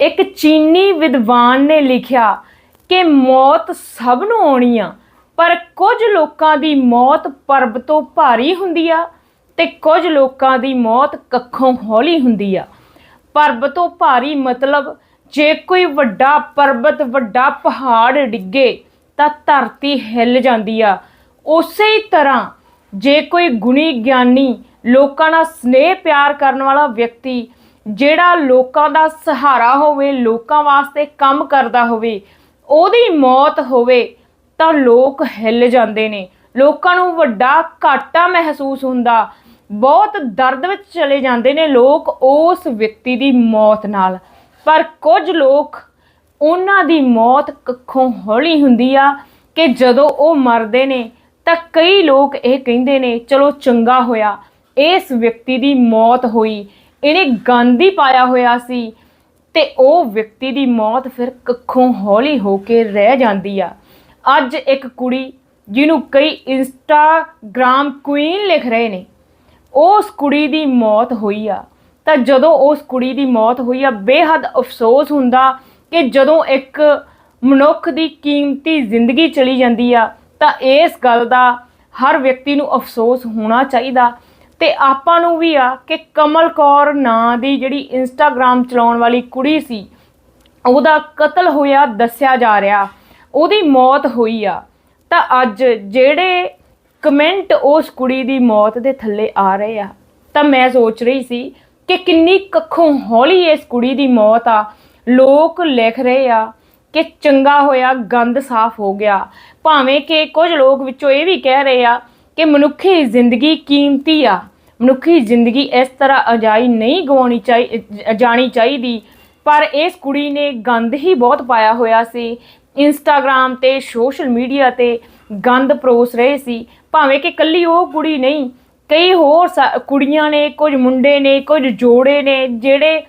ਇੱਕ ਚੀਨੀ ਵਿਦਵਾਨ ਨੇ ਲਿਖਿਆ ਕਿ ਮੌਤ ਸਭ ਨੂੰ ਆਉਣੀ ਆ, ਪਰ ਕੁਝ ਲੋਕਾਂ ਦੀ ਮੌਤ ਪਰਬ ਤੋਂ ਭਾਰੀ ਹੁੰਦੀ ਆ ਤੇ ਕੁਝ ਲੋਕਾਂ ਦੀ ਮੌਤ ਕੱਖੋਂ ਹੌਲੀ ਹੁੰਦੀ ਆ। ਪਰਬ ਤੋਂ ਭਾਰੀ ਮਤਲਬ, ਜੇ ਕੋਈ ਵੱਡਾ ਪਰਬਤ, ਵੱਡਾ ਪਹਾੜ ਡਿੱਗੇ ਤਾਂ ਧਰਤੀ ਹਿੱਲ ਜਾਂਦੀ ਆ। ਉਸੇ ਹੀ ਤਰ੍ਹਾਂ, ਜੇ ਕੋਈ ਗੁਣੀ ਗਿਆਨੀ ਲੋਕਾਂ ਨਾਲ ਸਨੇਹ ਪਿਆਰ ਕਰਨ ਵਾਲਾ ਵਿਅਕਤੀ ਜਿਹੜਾ ਲੋਕਾਂ ਦਾ ਸਹਾਰਾ ਹੋਵੇ, ਲੋਕਾਂ ਵਾਸਤੇ ਕੰਮ ਕਰਦਾ ਹੋਵੇ, ਉਹਦੀ ਮੌਤ ਹੋਵੇ ਤਾਂ ਲੋਕ ਹਿੱਲ ਜਾਂਦੇ ਨੇ। ਲੋਕਾਂ ਨੂੰ ਵੱਡਾ ਘਾਟਾ ਮਹਿਸੂਸ ਹੁੰਦਾ। ਬਹੁਤ ਦਰਦ ਵਿੱਚ ਚਲੇ ਜਾਂਦੇ ਨੇ ਲੋਕ ਉਸ ਵਿਅਕਤੀ ਦੀ ਮੌਤ ਨਾਲ। ਪਰ ਕੁਝ ਲੋਕ ਉਹਨਾਂ ਦੀ ਮੌਤ ਕੱਖੋਂ ਹੌਲੀ ਹੁੰਦੀ ਆ ਕਿ ਜਦੋਂ ਉਹ ਮਰਦੇ ਨੇ ਤਾਂ ਕਈ ਲੋਕ ਇਹ ਕਹਿੰਦੇ ਨੇ, ਚਲੋ ਚੰਗਾ ਹੋਇਆ, ਇਸ ਵਿਅਕਤੀ ਦੀ ਮੌਤ ਹੋਈ ਇਹਨੇ ਗੰਦ ਹੀ ਪਾਇਆ ਹੋਇਆ ਸੀ ਤੇ ਉਹ ਵਿਅਕਤੀ ਦੀ ਮੌਤ ਫਿਰ ਕੱਖੋਂ ਹੌਲੀ ਹੋ ਕੇ ਰਹਿ ਜਾਂਦੀ ਆ। ਅੱਜ ਇੱਕ ਕੁੜੀ ਜਿਹਨੂੰ ਕਈ ਇੰਸਟਾਗ੍ਰਾਮ ਕੁਈਨ ਲਿਖ ਰਹੇ ਨੇ, ਉਸ ਕੁੜੀ ਦੀ ਮੌਤ ਹੋਈ ਆ। ਤਾਂ ਜਦੋਂ ਉਸ ਕੁੜੀ ਦੀ ਮੌਤ ਹੋਈ ਆ, ਬੇਹੱਦ ਅਫਸੋਸ ਹੁੰਦਾ ਕਿ ਜਦੋਂ ਇੱਕ ਮਨੁੱਖ ਦੀ ਕੀਮਤੀ ਜ਼ਿੰਦਗੀ ਚਲੀ ਜਾਂਦੀ ਆ, ਤਾਂ ਇਸ ਗੱਲ ਦਾ ਹਰ ਵਿਅਕਤੀ ਨੂੰ ਅਫਸੋਸ ਹੋਣਾ ਚਾਹੀਦਾ ਤੇ ਆਪਾਂ ਨੂੰ ਵੀ ਆ ਕਿ ਕਮਲ ਕੌਰ ਨਾਂ ਦੀ ਜਿਹੜੀ ਇੰਸਟਾਗ੍ਰਾਮ ਚਲਾਉਣ ਵਾਲੀ ਕੁੜੀ ਸੀ, ਉਹਦਾ ਕਤਲ ਹੋਇਆ ਦੱਸਿਆ ਜਾ ਰਿਹਾ, ਉਹਦੀ ਮੌਤ ਹੋਈ ਆ। ਤਾਂ ਅੱਜ ਜਿਹੜੇ ਕਮੈਂਟ ਉਸ ਕੁੜੀ ਦੀ ਮੌਤ ਦੇ ਥੱਲੇ ਆ ਰਹੇ ਆ, ਤਾਂ ਮੈਂ ਸੋਚ ਰਹੀ ਸੀ ਕਿ ਕਿੰਨੀ ਕੱਖੋਂ ਹੌਲੀ ਇਸ ਕੁੜੀ ਦੀ ਮੌਤ ਆ। ਲੋਕ ਲਿਖ ਰਹੇ ਆ ਕਿ ਚੰਗਾ ਹੋਇਆ, ਗੰਦ ਸਾਫ਼ ਹੋ ਗਿਆ। ਭਾਵੇਂ ਕਿ ਕੁਝ ਲੋਕ ਵਿੱਚੋਂ ਇਹ ਵੀ ਕਹਿ ਰਹੇ ਆ ਕਿ ਮਨੁੱਖੀ ਜ਼ਿੰਦਗੀ ਕੀਮਤੀ ਆ। ਮਨੁੱਖੀ ਜ਼ਿੰਦਗੀ ਇਸ ਤਰ੍ਹਾਂ ਅਜਾਈ ਨਹੀਂ ਗਵਾਉਣੀ ਚਾਹੀ ਜਾਣੀ ਚਾਹੀਦੀ। ਪਰ ਇਸ ਕੁੜੀ ਨੇ ਗੰਦ ਹੀ ਬਹੁਤ ਪਾਇਆ ਹੋਇਆ ਸੀ। ਇੰਸਟਾਗ੍ਰam ਤੇ, ਸੋਸ਼ਲ ਮੀਡੀਆ ਤੇ ਗੰਦ ਪਰੋਸ ਰਹੇ ਸੀ। ਭਾਵੇਂ ਕਿ ਕੱਲੀ ਉਹ ਕੁੜੀ ਨਹੀਂ, ਕਈ ਹੋਰ ਸਾ- ਕੁੜੀਆਂ ਨੇ, ਕੁਝ ਮੁੰਡੇ ਨੇ, ਕੁਝ ਜੋੜੇ ਨੇ, ਜਿਹੜੇ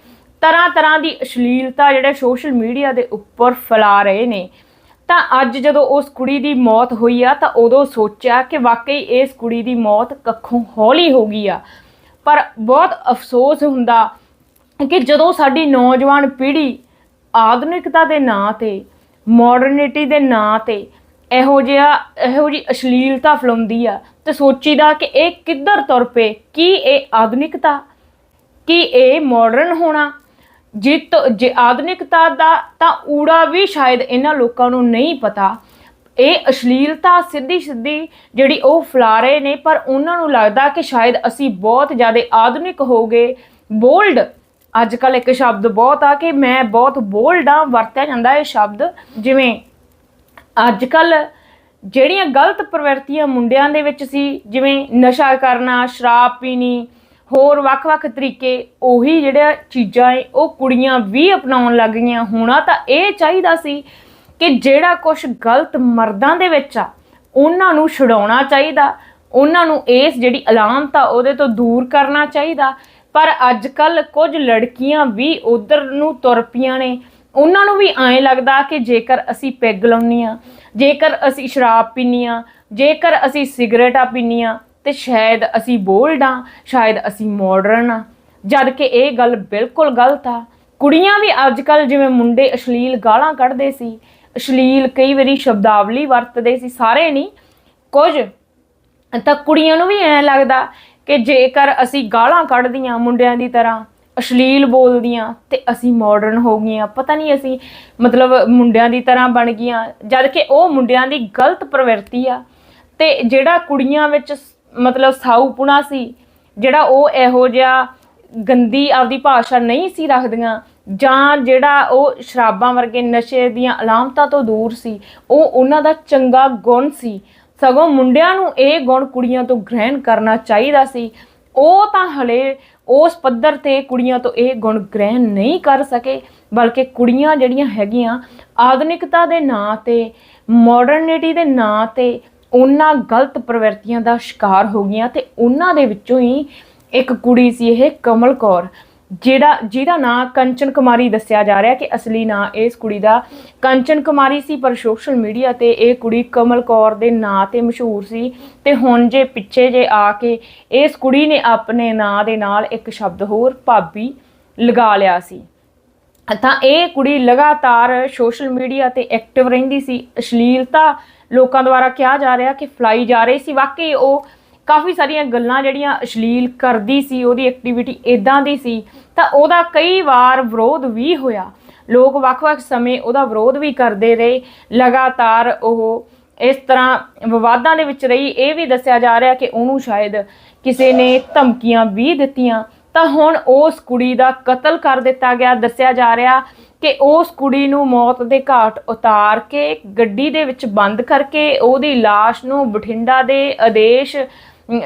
ਤਰ੍ਹਾਂ ਤਰ੍ਹਾਂ ਦੀ ਅਸ਼ਲੀਲਤਾ ਜਿਹੜੇ ਸੋਸ਼ਲ ਮੀਡੀਆ ਦੇ ਉੱਪਰ ਫੈਲਾ ਰਹੇ ਨੇ। ਤਾਂ ਅੱਜ ਜਦੋਂ ਉਸ ਕੁੜੀ ਦੀ ਮੌਤ ਹੋਈ ਆ, ਤਾਂ ਉਦੋਂ ਸੋਚਿਆ ਕਿ ਵਾਕਈ ਇਸ ਕੁੜੀ ਦੀ ਮੌਤ ਕੱਖੋਂ ਹੌਲੀ ਹੋ ਗਈ ਆ। ਪਰ ਬਹੁਤ ਅਫਸੋਸ ਹੁੰਦਾ ਕਿ ਜਦੋਂ ਸਾਡੀ ਨੌਜਵਾਨ ਪੀੜ੍ਹੀ ਆਧੁਨਿਕਤਾ ਦੇ ਨਾਂ ਤੇ ਮਾਡਰਨਿਟੀ ਦੇ ਨਾਂ ਤੇ ਇਹੋ ਜਿਹਾ, ਇਹੋ ਜੀ ਅਸ਼ਲੀਲਤਾ ਫੈਲਾਉਂਦੀ ਆ, ਤੇ ਸੋਚੀਦਾ ਕਿ ਇਹ ਕਿੱਧਰ ਤੁਰ ਪਏ? ਕੀ ਇਹ ਆਧੁਨਿਕਤਾ? ਕੀ ਇਹ ਮਾਡਰਨ ਹੋਣਾ? ਜਿਤ ਜੇ ਆਧੁਨਿਕਤਾ ਦਾ ਤਾਂ ਊੜਾ ਵੀ ਸ਼ਾਇਦ ਇਹਨਾਂ ਲੋਕਾਂ ਨੂੰ ਨਹੀਂ ਪਤਾ। ਇਹ ਅਸ਼ਲੀਲਤਾ ਸਿੱਧੀ ਸਿੱਧੀ ਜਿਹੜੀ ਉਹ ਫੈਲਾ ਰਹੇ ਨੇ, ਪਰ ਉਹਨਾਂ ਨੂੰ ਲੱਗਦਾ ਕਿ ਸ਼ਾਇਦ ਅਸੀਂ ਬਹੁਤ ਜ਼ਿਆਦਾ ਆਧੁਨਿਕ ਹੋ ਗਏ। ਬੋਲਡ ਅੱਜ ਕੱਲ ਇੱਕ ਸ਼ਬਦ ਬਹੁਤ ਆ ਕਿ ਮੈਂ ਬਹੁਤ ਬੋਲਡ ਆ ਵਰਤਿਆ ਜਾਂਦਾ ਇਹ ਸ਼ਬਦ। ਜਿਵੇਂ ਅੱਜ ਕੱਲ ਜਿਹੜੀਆਂ ਗਲਤ ਪ੍ਰਵਿਰਤੀਆਂ ਮੁੰਡਿਆਂ ਦੇ ਵਿੱਚ ਸੀ, ਜਿਵੇਂ ਨਸ਼ਾ ਕਰਨਾ, ਸ਼ਰਾਬ ਪੀਣੀ ਹੋਰ ਵੱਖ-ਵੱਖ ਤਰੀਕੇ ਉਹੀ ਜਿਹੜਾ ਚੀਜ਼ਾਂ ਏ, ਉਹ ਕੁੜੀਆਂ ਵੀ ਅਪਣਾਉਣ ਲੱਗ ਗਈਆਂ। ਹੋਣਾ ਤਾਂ ਇਹ ਚਾਹੀਦਾ ਸੀ ਕਿ ਜਿਹੜਾ ਕੁਝ ਗਲਤ ਮਰਦਾਂ ਦੇ ਵਿੱਚ ਆ, ਉਹਨਾਂ ਨੂੰ ਛਡਾਉਣਾ ਚਾਹੀਦਾ। ਉਹਨਾਂ ਨੂੰ ਇਸ ਜਿਹੜੀ ਅਲਾਮਤ ਆ ਉਹਦੇ ਤੋਂ ਦੂਰ ਕਰਨਾ ਚਾਹੀਦਾ। ਪਰ ਅੱਜ ਕੱਲ ਕੁਝ ਲੜਕੀਆਂ ਵੀ ਉਧਰ ਨੂੰ ਤੁਰ ਪਈਆਂ ਨੇ। ਉਹਨਾਂ ਨੂੰ ਵੀ ਐਂ ਲੱਗਦਾ ਕਿ ਜੇਕਰ ਅਸੀਂ ਪੈਗ ਲਾਉਣੀ ਆ ਜੇਕਰ ਅਸੀਂ ਸ਼ਰਾਬ ਪੀਨੀ ਆ ਜੇਕਰ ਅਸੀਂ ਸਿਗਰਟਾਂ ਪੀਨੀਆਂ ਤੇ ਸ਼ਾਇਦ ਅਸੀਂ ਬੋਲਡ ਆ, ਸ਼ਾਇਦ ਅਸੀਂ ਮਾਡਰਨ ਆ। ਜਦ ਕਿ ਇਹ ਗੱਲ ਬਿਲਕੁਲ ਗਲਤ ਆ। ਕੁੜੀਆਂ ਵੀ ਅੱਜ ਕੱਲ ਜਿਵੇਂ ਮੁੰਡੇ ਅਸ਼ਲੀਲ ਗਾਲਾਂ ਕੱਢਦੇ ਸੀ, ਅਸ਼ਲੀਲ ਕਈ ਵਾਰੀ ਸ਼ਬਦਾਵਲੀ ਵਰਤਦੇ ਸੀ, ਸਾਰੇ ਨਹੀਂ ਕੁਝ ਤਾਂ ਕੁੜੀਆਂ ਨੂੰ ਵੀ ਐਂ ਲੱਗਦਾ ਕਿ ਜੇਕਰ ਅਸੀਂ ਗਾਲਾਂ ਕੱਢਦੀਆਂ ਮੁੰਡਿਆਂ ਦੀ ਤਰ੍ਹਾਂ, ਅਸ਼ਲੀਲ ਬੋਲਦੀਆਂ ਤੇ ਅਸੀਂ ਮਾਡਰਨ ਹੋ ਗਈਆਂ। ਪਤਾ ਨਹੀਂ ਅਸੀਂ ਮਤਲਬ ਮੁੰਡਿਆਂ ਦੀ ਤਰ੍ਹਾਂ ਬਣ ਗਈਆਂ। ਜਦ ਕਿ ਉਹ ਮੁੰਡਿਆਂ ਦੀ ਗਲਤ ਪ੍ਰਵਿਰਤੀ ਆ। ਤੇ ਜਿਹੜਾ ਕੁੜੀਆਂ ਵਿੱਚ ਮਤਲਬ ਸਾਊਪੁਣਾ ਸੀ, ਜਿਹੜਾ ਉਹ ਇਹੋ ਜਿਹਾ ਗੰਦੀ ਆਪਦੀ ਭਾਸ਼ਾ ਨਹੀਂ ਸੀ ਰੱਖਦੀਆਂ, ਜਾਂ ਜਿਹੜਾ ਉਹ ਸ਼ਰਾਬਾਂ ਵਰਗੇ ਨਸ਼ੇ ਦੀਆਂ ਅਲਾਮਤਾਂ ਤੋਂ ਦੂਰ ਸੀ, ਉਹ ਉਹਨਾਂ ਦਾ ਚੰਗਾ ਗੁਣ ਸੀ। ਸਗੋਂ ਮੁੰਡਿਆਂ ਨੂੰ ਇਹ ਗੁਣ ਕੁੜੀਆਂ ਤੋਂ ਗ੍ਰਹਿਣ ਕਰਨਾ ਚਾਹੀਦਾ ਸੀ। ਉਹ ਤਾਂ ਹਲੇ ਉਸ ਪੱਧਰ ਤੇ ਕੁੜੀਆਂ ਤੋਂ ਇਹ ਗੁਣ ਗ੍ਰਹਿਣ ਨਹੀਂ ਕਰ ਸਕੇ, ਬਲਕਿ ਕੁੜੀਆਂ ਜਿਹੜੀਆਂ ਹੈਗੀਆਂ ਆਧੁਨਿਕਤਾ ਦੇ ਨਾਂ ਤੇ ਮਾਡਰਨਿਟੀ ਦੇ ਨਾਂ ਤੇ ਉਹਨਾਂ ਗਲਤ ਪ੍ਰਵਿਰਤੀਆਂ ਦਾ ਸ਼ਿਕਾਰ ਹੋ ਗਈਆਂ ਤੇ ਉਹਨਾਂ ਦੇ ਵਿੱਚੋਂ ਹੀ ਇੱਕ ਕੁੜੀ ਸੀ ਇਹ ਕਮਲ ਕੌਰ, ਜਿਹੜਾ ਜਿਹਦਾ ਨਾਂ ਕੰਚਨ ਕੁਮਾਰੀ ਦੱਸਿਆ ਜਾ ਰਿਹਾ ਕਿ ਅਸਲੀ ਨਾਂ ਇਸ ਕੁੜੀ ਦਾ ਕੰਚਨ ਕੁਮਾਰੀ ਸੀ, ਪਰ ਸੋਸ਼ਲ ਮੀਡੀਆ ਤੇ ਇਹ ਕੁੜੀ ਕਮਲ ਕੌਰ ਦੇ ਨਾਂ ਤੇ ਮਸ਼ਹੂਰ ਸੀ ਤੇ ਹੁਣ ਜੇ ਪਿੱਛੇ ਜੇ ਆ ਕੇ ਇਸ ਕੁੜੀ ਨੇ ਆਪਣੇ ਨਾਂ ਦੇ ਨਾਲ ਇੱਕ ਸ਼ਬਦ ਹੋਰ ਭਾਬੀ ਲਗਾ ਲਿਆ ਸੀ। ਤਾਂ ਇਹ ਕੁੜੀ ਲਗਾਤਾਰ ਸੋਸ਼ਲ ਮੀਡੀਆ ਤੇ ਐਕਟਿਵ ਰਹਿੰਦੀ ਸੀ, ਅਸ਼ਲੀਲਤਾ ਲੋਕਾਂ ਦੁਆਰਾ ਕਿਹਾ ਜਾ ਰਿਹਾ ਕਿ ਫਲਾਈ ਜਾ ਰਹੀ ਸੀ। ਵਾਕਈ ਉਹ ਕਾਫੀ ਸਾਰੀਆਂ ਗੱਲਾਂ ਜਿਹੜੀਆਂ ਅਸ਼ਲੀਲ ਕਰਦੀ ਸੀ, ਉਹਦੀ ਐਕਟੀਵਿਟੀ ਇਦਾਂ ਦੀ ਸੀ, ਤਾਂ ਉਹਦਾ ਕਈ ਵਾਰ ਵਿਰੋਧ ਵੀ ਹੋਇਆ। ਲੋਕ ਵੱਖ-ਵੱਖ ਸਮੇਂ ਉਹਦਾ ਵਿਰੋਧ ਵੀ ਕਰਦੇ ਰਹੇ। ਲਗਾਤਾਰ ਉਹ ਇਸ ਤਰ੍ਹਾਂ ਵਿਵਾਦਾਂ ਦੇ ਵਿੱਚ ਰਹੀ। ਇਹ ਵੀ ਦੱਸਿਆ ਜਾ ਰਿਹਾ ਕਿ ਉਹਨੂੰ ਸ਼ਾਇਦ ਕਿਸੇ ਨੇ ਧਮਕੀਆਂ ਵੀ ਦਿੱਤੀਆਂ। ਤਾਂ ਹੁਣ ਉਸ ਕੁੜੀ ਦਾ ਕਤਲ ਕਰ ਦਿੱਤਾ ਗਿਆ। ਦੱਸਿਆ ਜਾ ਰਿਹਾ ਕਿ ਉਸ ਕੁੜੀ ਨੂੰ ਮੌਤ ਦੇ ਘਾਟ ਉਤਾਰ ਕੇ ਗੱਡੀ ਦੇ ਵਿੱਚ ਬੰਦ ਕਰਕੇ ਉਹਦੀ ਲਾਸ਼ ਨੂੰ ਬਠਿੰਡਾ ਦੇ ਆਦੇਸ਼,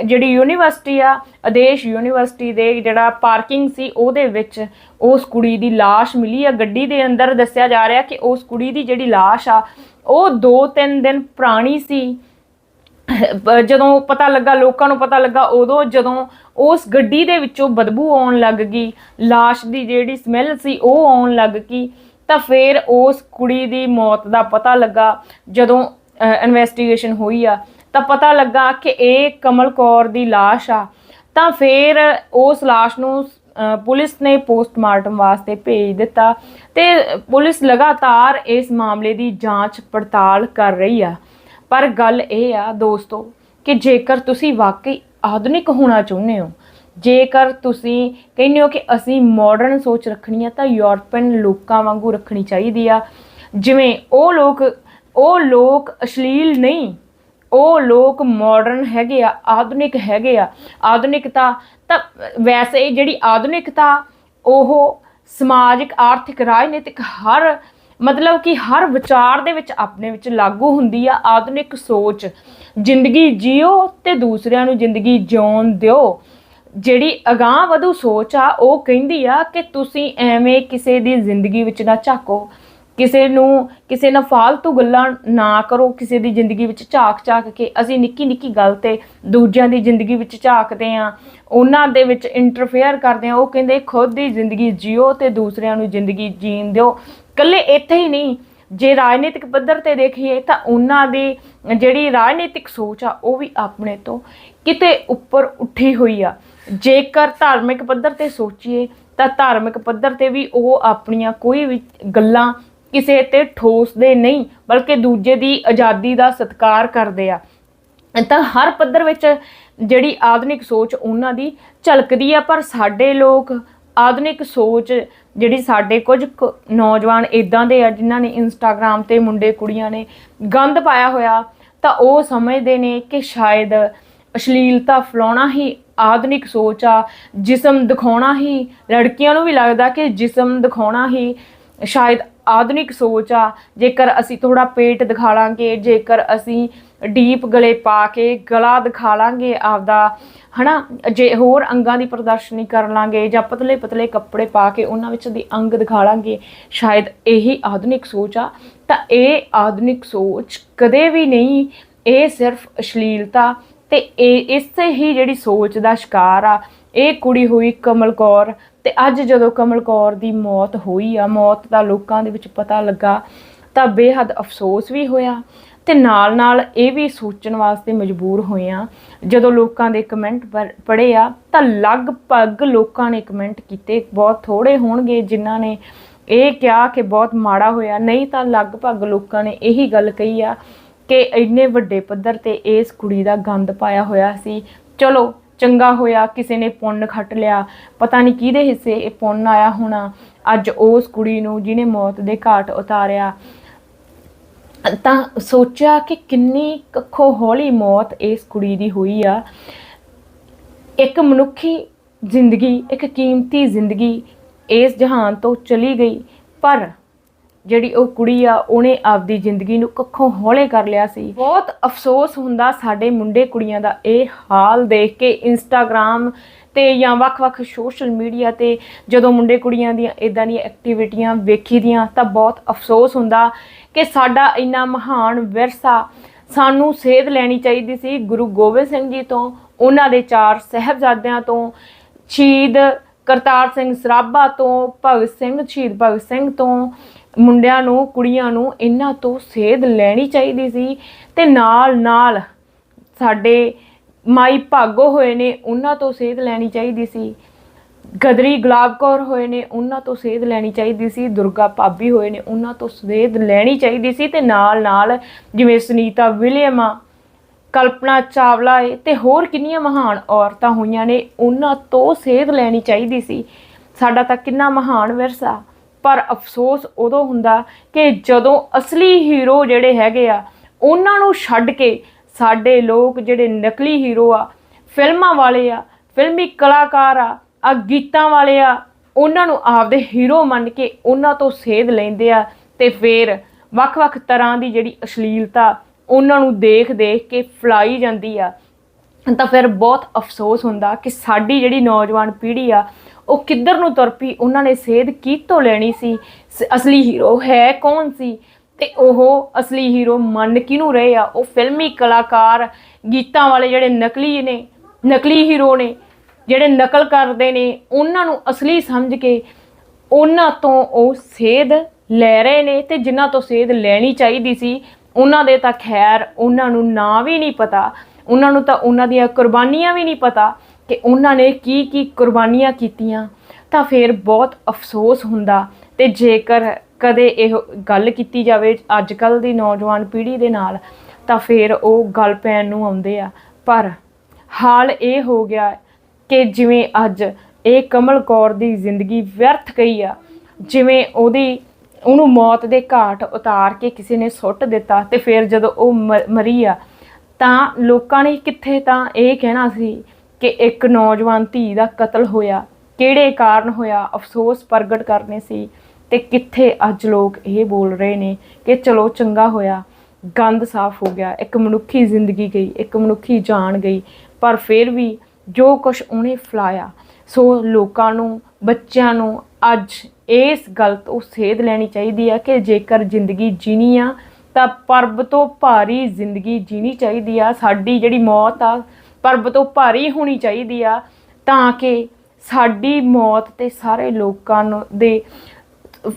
ਜਿਹੜੀ ਯੂਨੀਵਰਸਿਟੀ ਆ, ਆਦੇਸ਼ ਯੂਨੀਵਰਸਿਟੀ ਦੇ ਜਿਹੜਾ ਪਾਰਕਿੰਗ ਸੀ ਉਹਦੇ ਵਿੱਚ ਉਸ ਕੁੜੀ ਦੀ ਲਾਸ਼ ਮਿਲੀ ਆ। ਗੱਡੀ ਦੇ ਅੰਦਰ ਦੱਸਿਆ ਜਾ ਰਿਹਾ ਕਿ ਉਸ ਕੁੜੀ ਦੀ ਜਿਹੜੀ ਲਾਸ਼ ਆ, ਉਹ 2-3 ਦਿਨ ਪੁਰਾਣੀ ਸੀ। ਜਦੋਂ ਪਤਾ ਲੱਗਾ, ਲੋਕਾਂ ਨੂੰ ਪਤਾ ਲੱਗਾ, ਉਦੋਂ ਜਦੋਂ ਉਸ ਗੱਡੀ ਦੇ ਵਿੱਚੋਂ ਬਦਬੂ ਆਉਣ ਲੱਗ ਗਈ, ਲਾਸ਼ ਦੀ ਜਿਹੜੀ ਸਮੈਲ ਸੀ ਉਹ ਆਉਣ ਲੱਗ ਗਈ, ਤਾਂ ਫਿਰ ਉਸ ਕੁੜੀ ਦੀ ਮੌਤ ਦਾ ਪਤਾ ਲੱਗਾ। ਜਦੋਂ ਇਨਵੈਸਟੀਗੇਸ਼ਨ ਹੋਈ ਆ, ਤਾਂ ਪਤਾ ਲੱਗਾ ਕਿ ਇਹ ਕਮਲ ਕੌਰ ਦੀ ਲਾਸ਼ ਆ। ਤਾਂ ਫਿਰ ਉਸ ਲਾਸ਼ ਨੂੰ ਪੁਲਿਸ ਨੇ ਪੋਸਟਮਾਰਟਮ ਵਾਸਤੇ ਭੇਜ ਦਿੱਤਾ ਤੇ ਪੁਲਿਸ ਲਗਾਤਾਰ ਇਸ ਮਾਮਲੇ ਦੀ ਜਾਂਚ ਪੜਤਾਲ ਕਰ ਰਹੀ ਆ। ਪਰ ਗੱਲ ਇਹ ਆ ਦੋਸਤੋ ਕਿ ਜੇਕਰ ਤੁਸੀਂ ਵਾਕਈ ਆਧੁਨਿਕ ਹੋਣਾ ਚਾਹੁੰਦੇ ਹੋ। ਜੇਕਰ ਤੁਸੀਂ ਕਹਿੰਦੇ ਹੋ ਕਿ ਅਸੀਂ ਮਾਡਰਨ ਸੋਚ ਰੱਖਣੀ ਆ, ਤਾਂ ਯੂਰਪੀਅਨ ਲੋਕਾਂ ਵਾਂਗੂ ਰੱਖਣੀ ਚਾਹੀਦੀ ਆ। ਜਿਵੇਂ ਉਹ ਲੋਕ ਉਹ ਲੋਕ ਅਸ਼ਲੀਲ ਨਹੀਂ, ਉਹ ਲੋਕ ਮਾਡਰਨ ਹੈਗੇ ਆ, ਆਧੁਨਿਕ ਹੈਗੇ ਆ। ਆਧੁਨਿਕਤਾ ਤਾਂ ਵੈਸੇ ਜਿਹੜੀ ਆਧੁਨਿਕਤਾ, ਉਹ ਸਮਾਜਿਕ, ਆਰਥਿਕ, ਰਾਜਨੀਤਿਕ ਹਰ ਮਤਲਬ ਕਿ ਹਰ ਵਿਚਾਰ ਦੇ ਵਿੱਚ ਆਪਣੇ ਵਿੱਚ ਲਾਗੂ ਹੁੰਦੀ ਆ ਆਧੁਨਿਕ ਸੋਚ। ਜ਼ਿੰਦਗੀ ਜਿਓ ਤੇ ਦੂਸਰਿਆਂ ਨੂੰ ਜ਼ਿੰਦਗੀ ਜਿਉਣ ਦਿਓ। ਜਿਹੜੀ ਅਗਾਹ ਵਧੂ ਸੋਚ ਆ, ਉਹ ਕਹਿੰਦੀ ਆ ਕਿ ਤੁਸੀਂ ਐਵੇਂ ਕਿਸੇ ਦੀ ਜ਼ਿੰਦਗੀ ਵਿੱਚ ਨਾ ਝਾਕੋ। ਕਿਸੇ ਨੂੰ, ਕਿਸੇ ਨਾਲ ਫਾਲਤੂ ਗੱਲਾਂ ਨਾ ਕਰੋ। ਕਿਸੇ ਦੀ ਜ਼ਿੰਦਗੀ ਵਿੱਚ ਝਾਕ ਝਾਕ ਕੇ ਅਸੀਂ ਨਿੱਕੀ ਨਿੱਕੀ ਗੱਲ ਤੇ ਦੂਜਿਆਂ ਦੀ ਜ਼ਿੰਦਗੀ ਵਿੱਚ ਝਾਕਦੇ ਆ। ਉਹਨਾਂ ਦੇ ਵਿੱਚ ਇੰਟਰਫੇਅਰ ਕਰਦੇ ਆ। ਉਹ ਕਹਿੰਦੇ, ਖੁਦ ਦੀ ਜ਼ਿੰਦਗੀ ਜਿਓ ਤੇ ਦੂਸਰਿਆਂ ਨੂੰ ਜ਼ਿੰਦਗੀ ਜੀਣ ਦਿਓ। ਕੱਲੇ ਇੱਥੇ ਹੀ ਨਹੀਂ। ਜੇ ਰਾਜਨੀਤਿਕ ਪੱਧਰ ਤੇ ਦੇਖੀਏ ਤਾਂ ਉਹਨਾਂ ਦੀ ਜਿਹੜੀ ਰਾਜਨੀਤਿਕ ਸੋਚ ਆ, ਉਹ ਵੀ ਆਪਣੇ ਤੋਂ ਕਿਤੇ ਉੱਪਰ ਉੱਠੀ ਹੋਈ ਆ। ਜੇਕਰ ਧਾਰਮਿਕ ਪੱਧਰ ਤੇ ਸੋਚੀਏ ਤਾਂ ਧਾਰਮਿਕ ਪੱਧਰ ਤੇ ਵੀ ਉਹ ਆਪਣੀਆਂ ਕੋਈ ਵੀ ਗੱਲਾਂ ਕਿਸੇ ਤੇ ਠੋਸਦੇ ਨਹੀਂ, ਬਲਕਿ ਦੂਜੇ ਦੀ ਆਜ਼ਾਦੀ ਦਾ ਸਤਿਕਾਰ ਕਰਦੇ ਆ। ਤਾਂ ਹਰ ਪੱਧਰ ਵਿੱਚ ਜਿਹੜੀ ਆਧੁਨਿਕ ਸੋਚ ਉਹਨਾਂ ਦੀ ਝਲਕਦੀ ਆ, ਪਰ ਸਾਡੇ ਲੋਕ ਆਧੁਨਿਕ ਸੋਚ ਜਿਹੜੀ ਸਾਡੇ ਕੁਝ ਕੁ ਨੌਜਵਾਨ ਇਦਾਂ ਦੇ ਆ ਜਿਨ੍ਹਾਂ ਨੇ ਇੰਸਟਾਗ੍ਰam ਤੇ ਮੁੰਡੇ ਕੁੜੀਆਂ ਨੇ ਗੰਦ ਪਾਇਆ ਹੋਇਆ, ਤਾਂ ਉਹ ਸਮਝਦੇ ਨੇ ਕਿ ਸ਼ਾਇਦ ਅਸ਼ਲੀਲਤਾ ਫਲਾਉਣਾ ਹੀ ਆਧੁਨਿਕ ਸੋਚ ਆ, ਜਿਸਮ ਦਿਖਾਉਣਾ ਹੀ, ਲੜਕੀਆਂ ਨੂੰ ਵੀ ਲੱਗਦਾ ਕਿ ਜਿਸਮ ਦਿਖਾਉਣਾ ਹੀ ਸ਼ਾਇਦ ਆਧੁਨਿਕ ਸੋਚ ਆ, ਜੇਕਰ ਅਸੀਂ ਥੋੜਾ ਪੇਟ ਦਿਖਾ ਲਾਂਗੇ, ਜੇਕਰ ਅਸੀਂ ਡੀਪ ਗਲੇ ਪਾ ਕੇ ਗਲਾ ਦਿਖਾ ਲਾਂਗੇ ਆਪਦਾ, ਹਨਾ? ਜੇ ਹੋਰ ਅੰਗਾਂ ਦੀ ਪ੍ਰਦਰਸ਼ਨੀ ਕਰ ਲਾਂਗੇ ਜਾਂ ਪਤਲੇ ਪਤਲੇ ਕੱਪੜੇ ਪਾ ਕੇ ਉਹਨਾਂ ਵਿੱਚ ਦੀ ਅੰਗ ਦਿਖਾ ਲਾਂਗੇ, ਸ਼ਾਇਦ ਇਹੀ ਆਧੁਨਿਕ ਸੋਚ ਆ। ਤਾਂ ਇਹ ਆਧੁਨਿਕ ਸੋਚ ਕਦੇ ਵੀ ਨਹੀਂ, ਇਹ ਸਿਰਫ ਅਸ਼ਲੀਲਤਾ ਤੇ ਇਹ ਇਸੇ ਹੀ ਜਿਹੜੀ ਸੋਚ ਦਾ ਸ਼ਿਕਾਰ ਆ। ਇਹ ਕੁੜੀ ਹੋਈ ਕਮਲ ਕੌਰ ਤੇ ਅੱਜ ਜਦੋਂ ਕਮਲ ਕੌਰ ਦੀ ਮੌਤ ਹੋਈ ਆ, ਮੌਤ ਦਾ ਲੋਕਾਂ ਦੇ ਵਿੱਚ ਪਤਾ ਲੱਗਾ ਤਾਂ ਬੇਹੱਦ ਅਫਸੋਸ ਵੀ ਹੋਇਆ। ਤੇ ਨਾਲ ਨਾਲ ਇਹ ਵੀ ਸੋਚਣ ਵਾਸਤੇ ਮਜਬੂਰ ਹੋਏ ਆ ਜਦੋਂ ਲੋਕਾਂ ਦੇ ਕਮੈਂਟ ਪੜ੍ਹੇ ਆ, ਤਾਂ ਲਗਭਗ ਲੋਕਾਂ ਨੇ ਕਮੈਂਟ ਕੀਤੇ। ਬਹੁਤ ਥੋੜੇ ਹੋਣਗੇ ਜਿਨ੍ਹਾਂ ਨੇ ਇਹ ਕਿਹਾ ਕਿ ਬਹੁਤ ਮਾੜਾ ਹੋਇਆ। ਨਹੀਂ ਤਾਂ ਲਗਭਗ ਲੋਕਾਂ ਨੇ ਇਹੀ ਗੱਲ ਕਹੀ ਆ ਕਿ ਇੰਨੇ ਵੱਡੇ ਪੱਧਰ ਤੇ ਇਸ ਕੁੜੀ ਦਾ ਗੰਦ ਪਾਇਆ ਹੋਇਆ ਸੀ। ਚਲੋ, ਚੰਗਾ ਹੋਇਆ, ਕਿਸੇ ਨੇ ਪੁੰਨ ਖੱਟ ਲਿਆ। ਪਤਾ ਨਹੀਂ ਕਿਹਦੇ ਹਿੱਸੇ ਇਹ ਪੁੰਨ ਆਇਆ ਹੋਣਾ। ਅੱਜ ਉਸ ਕੁੜੀ ਨੂੰ ਜਿਹਨੇ ਮੌਤ ਦੇ ਘਾਟ ਉਤਾਰਿਆ ਤਾਂ ਸੋਚਿਆ ਕਿ ਕਿੰਨੀ ਕੱਖੋ ਹੌਲੀ ਮੌਤ ਇਸ ਕੁੜੀ ਦੀ ਹੋਈ ਆ। ਇੱਕ ਮਨੁੱਖੀ ਜ਼ਿੰਦਗੀ, ਇੱਕ ਕੀਮਤੀ ਜ਼ਿੰਦਗੀ ਇਸ ਜਹਾਨ ਤੋਂ ਚਲੀ ਗਈ, ਪਰ ਜਿਹੜੀ ਉਹ ਕੁੜੀ ਆ, ਉਹਨੇ ਆਪਦੀ ਜ਼ਿੰਦਗੀ ਨੂੰ ਕੱਖੋਂ ਹੌਲੇ ਕਰ ਲਿਆ ਸੀ। ਬਹੁਤ ਅਫਸੋਸ ਹੁੰਦਾ ਸਾਡੇ ਮੁੰਡੇ ਕੁੜੀਆਂ ਦਾ ਇਹ ਹਾਲ ਦੇਖ ਕੇ ਇੰਸਟਾਗ੍ਰam ਤੇ ਜਾਂ ਵੱਖ-ਵੱਖ ਸੋਸ਼ਲ ਮੀਡੀਆ ਤੇ ਜਦੋਂ ਮੁੰਡੇ ਕੁੜੀਆਂ ਦੀਆਂ ਇਦਾਂ ਦੀਆਂ ਐਕਟੀਵਿਟੀਆਂ ਵੇਖੀਦੀਆਂ ਤਾਂ ਬਹੁਤ ਅਫਸੋਸ ਹੁੰਦਾ ਕਿ ਸਾਡਾ ਇੰਨਾ ਮਹਾਨ ਵਿਰਸਾ ਸਾਨੂੰ ਸੇਧ ਲੈਣੀ ਚਾਹੀਦੀ ਸੀ ਗੁਰੂ ਗੋਬਿੰਦ ਸਿੰਘ ਜੀ ਤੋਂ, ਉਹਨਾਂ ਦੇ ਚਾਰ ਸਹਿਬਜ਼ਾਦਿਆਂ ਤੋਂ, ਸ਼ਹੀਦ ਕਰਤਾਰ ਸਿੰਘ ਸਰਾਭਾ ਤੋਂ, ਭਗਤ ਸਿੰਘ, ਸ਼ਹੀਦ ਭਗਤ ਸਿੰਘ ਤੋਂ, ਮੁੰਡਿਆਂ ਨੂੰ, ਕੁੜੀਆਂ ਨੂੰ ਇਹਨਾਂ ਤੋਂ ਸੇਧ ਲੈਣੀ ਚਾਹੀਦੀ ਸੀ ਤੇ ਨਾਲ ਨਾਲ ਸਾਡੇ ਮਾਈ ਭਾਗੋ ਹੋਏ ਨੇ, ਉਹਨਾਂ ਤੋਂ ਸੇਧ ਲੈਣੀ ਚਾਹੀਦੀ ਸੀ। ਗਦਰੀ ਗੁਲਾਬ ਕੌਰ ਹੋਏ ਨੇ, ਉਹਨਾਂ ਤੋਂ ਸੇਧ ਲੈਣੀ ਚਾਹੀਦੀ ਸੀ। ਦੁਰਗਾ ਭਾਬੀ ਹੋਏ ਨੇ, ਉਹਨਾਂ ਤੋਂ ਸੇਧ ਲੈਣੀ ਚਾਹੀਦੀ ਸੀ ਤੇ ਨਾਲ ਨਾਲ ਜਿਵੇਂ ਸੁਨੀਤਾ ਵਿਲੀਅਮ ਆ ਕਲਪਨਾ ਚਾਵਲਾ ਏ ਤੇ ਹੋਰ ਕਿੰਨੀਆਂ ਮਹਾਨ ਔਰਤਾਂ ਹੋਈਆਂ ਨੇ, ਉਹਨਾਂ ਤੋਂ ਸੇਧ ਲੈਣੀ ਚਾਹੀਦੀ ਸੀ। ਸਾਡਾ ਤਾਂ ਕਿੰਨਾ ਮਹਾਨ ਵਿਰਸਾ। ਪਰ ਅਫਸੋਸ ਉਦੋਂ ਹੁੰਦਾ ਕਿ ਜਦੋਂ ਅਸਲੀ ਹੀਰੋ ਜਿਹੜੇ ਹੈਗੇ ਆ, ਉਹਨਾਂ ਨੂੰ ਛੱਡ ਕੇ ਸਾਡੇ ਲੋਕ ਜਿਹੜੇ ਨਕਲੀ ਹੀਰੋ ਆ, ਫਿਲਮਾਂ ਵਾਲੇ ਆ, ਫਿਲਮੀ ਕਲਾਕਾਰ ਆ ਆ ਗੀਤਾਂ ਵਾਲੇ ਆ, ਉਹਨਾਂ ਨੂੰ ਆਪਦੇ ਹੀਰੋ ਮੰਨ ਕੇ ਉਹਨਾਂ ਤੋਂ ਸੇਧ ਲੈਂਦੇ ਆ ਤੇ ਫਿਰ ਵੱਖ-ਵੱਖ ਤਰ੍ਹਾਂ ਦੀ ਜਿਹੜੀ ਅਸ਼ਲੀਲਤਾ ਉਹਨਾਂ ਨੂੰ ਦੇਖ-ਦੇਖ ਕੇ ਫਲਾਈ ਜਾਂਦੀ ਆ। ਤਾਂ ਫਿਰ ਬਹੁਤ ਅਫਸੋਸ ਹੁੰਦਾ ਕਿ ਸਾਡੀ ਜਿਹੜੀ ਨੌਜਵਾਨ ਪੀੜ੍ਹੀ ਆ, ਉਹ ਕਿੱਧਰ ਨੂੰ ਤੁਰ ਪਈ, ਉਹਨਾਂ ਨੇ ਸੇਧ ਕੀ ਤੋਂ ਲੈਣੀ ਸੀ ਅਸਲੀ ਹੀਰੋ ਹੈ ਕੌਣ ਸੀ? ਤੇ ਉਹ ਅਸਲੀ ਹੀਰੋ ਮੰਨ ਕਿਹਨੂੰ ਰਹੇ ਆ? ਉਹ ਫਿਲਮੀ ਕਲਾਕਾਰ ਗੀਤਾਂ ਵਾਲੇ ਜਿਹੜੇ ਨਕਲੀ ਨੇ, ਨਕਲੀ ਹੀਰੋ ਨੇ, ਜਿਹੜੇ ਨਕਲ ਕਰਦੇ ਨੇ, ਉਹਨਾਂ ਨੂੰ ਅਸਲੀ ਸਮਝ ਕੇ ਉਹਨਾਂ ਤੋਂ ਉਹ ਸੇਧ ਲੈ ਰਹੇ ਨੇ ਤੇ ਜਿਨ੍ਹਾਂ ਤੋਂ ਸੇਧ ਲੈਣੀ ਚਾਹੀਦੀ ਸੀ, ਉਹਨਾਂ ਦੇ ਤਾਂ ਖੈਰ ਉਹਨਾਂ ਨੂੰ ਨਾਂ ਵੀ ਨਹੀਂ ਪਤਾ। ਉਹਨਾਂ ਨੂੰ ਤਾਂ ਉਹਨਾਂ ਦੀਆਂ ਕੁਰਬਾਨੀਆਂ ਵੀ ਨਹੀਂ ਪਤਾ ਕਿ ਉਹਨਾਂ ਨੇ ਕੀ ਕੀ ਕੁਰਬਾਨੀਆਂ ਕੀਤੀਆਂ। ਤਾਂ ਫਿਰ ਬਹੁਤ ਅਫਸੋਸ ਹੁੰਦਾ ਤੇ ਜੇਕਰ ਕਦੇ ਇਹ ਗੱਲ ਕੀਤੀ ਜਾਵੇ ਅੱਜ ਕੱਲ ਦੀ ਨੌਜਵਾਨ ਪੀੜ੍ਹੀ ਦੇ ਨਾਲ, ਤਾਂ ਫਿਰ ਉਹ ਗੱਲ ਪੈਣ ਨੂੰ ਆਉਂਦੇ ਆ। ਪਰ ਹਾਲ ਇਹ ਹੋ ਗਿਆ ਕਿ ਜਿਵੇਂ ਅੱਜ ਇਹ ਕਮਲ ਕੌਰ ਦੀ ਜ਼ਿੰਦਗੀ ਵਿਅਰਥ ਗਈ ਆ, ਜਿਵੇਂ ਉਹਦੀ, ਉਹਨੂੰ ਮੌਤ ਦੇ ਘਾਟ ਉਤਾਰ ਕੇ ਕਿਸੇ ਨੇ ਸੁੱਟ ਦਿੱਤਾ ਤੇ ਫਿਰ ਜਦੋਂ ਉਹ ਮ- ਮਰੀ ਆ, ਤਾਂ ਲੋਕਾਂ ਨੇ ਕਿੱਥੇ ਤਾਂ ਇਹ ਕਹਿਣਾ ਸੀ ਕਿ ਇੱਕ ਨੌਜਵਾਨ ਧੀ ਦਾ ਕਤਲ ਹੋਇਆ, ਕਿਹੜੇ ਕਾਰਨ ਹੋਇਆ, ਅਫਸੋਸ ਪ੍ਰਗਟ ਕਰਨੇ ਸੀ। ਤੇ ਕਿੱਥੇ ਅੱਜ ਲੋਕ ਇਹ ਬੋਲ ਰਹੇ ਨੇ ਕਿ ਚਲੋ ਚੰਗਾ ਹੋਇਆ, ਗੰਦ ਸਾਫ਼ ਹੋ ਗਿਆ, ਇੱਕ ਮਨੁੱਖੀ ਜ਼ਿੰਦਗੀ ਗਈ, ਇੱਕ ਮਨੁੱਖੀ ਜਾਨ ਗਈ, ਪਰ ਫਿਰ ਵੀ ਜੋ ਕੁਝ ਉਹਨੇ ਫਲਾਇਆ, ਸੋ ਲੋਕਾਂ ਨੂੰ, ਬੱਚਿਆਂ ਨੂੰ ਅੱਜ ਇਸ ਗੱਲ ਤੋਂ ਸੇਧ ਲੈਣੀ ਚਾਹੀਦੀ ਹੈ ਕਿ ਜੇਕਰ ਜ਼ਿੰਦਗੀ ਜੀਣੀ ਆ, ਤਾਂ ਪਰਬ ਤੋਂ ਭਾਰੀ ਜ਼ਿੰਦਗੀ ਜੀਣੀ ਚਾਹੀਦੀ ਆ, ਸਾਡੀ ਜਿਹੜੀ ਮੌਤ ਆ, ਪਰਬ ਤੋਂ ਭਾਰੀ ਹੋਣੀ ਚਾਹੀਦੀ ਆ, ਤਾਂ ਕਿ ਸਾਡੀ ਮੌਤ ਤੇ ਸਾਰੇ ਲੋਕਾਂ ਨੂੰ ਦੇ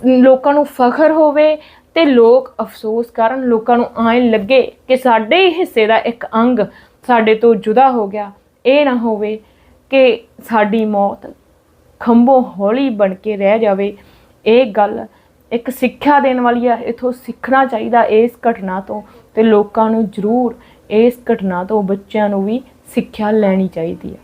ਲੋਕਾਂ ਨੂੰ ਫਖਰ ਹੋਵੇ ਤੇ ਲੋਕ ਅਫਸੋਸ ਕਰਨ, ਲੋਕਾਂ ਨੂੰ ਐਂ ਲੱਗੇ ਕਿ ਸਾਡੇ ਹੀ ਹਿੱਸੇ ਦਾ ਇੱਕ ਅੰਗ ਸਾਡੇ ਤੋਂ ਜੁਦਾ ਹੋ ਗਿਆ। ਇਹ ਨਾ ਹੋਵੇ ਕਿ ਸਾਡੀ ਮੌਤ ਖੰਭੋਂ ਹੌਲੀ ਬਣ ਕੇ ਰਹਿ ਜਾਵੇ। ਇਹ ਗੱਲ ਇੱਕ ਸਿੱਖਿਆ ਦੇਣ ਵਾਲੀ ਆ। ਇਥੋਂ ਸਿੱਖਣਾ ਚਾਹੀਦਾ ਇਸ ਘਟਨਾ ਤੋਂ ਤੇ ਲੋਕਾਂ ਨੂੰ ਜ਼ਰੂਰ ਇਸ ਘਟਨਾ ਤੋਂ ਬੱਚਿਆਂ ਨੂੰ ਵੀ ਸਿੱਖਿਆ ਲੈਣੀ ਚਾਹੀਦੀ ਹੈ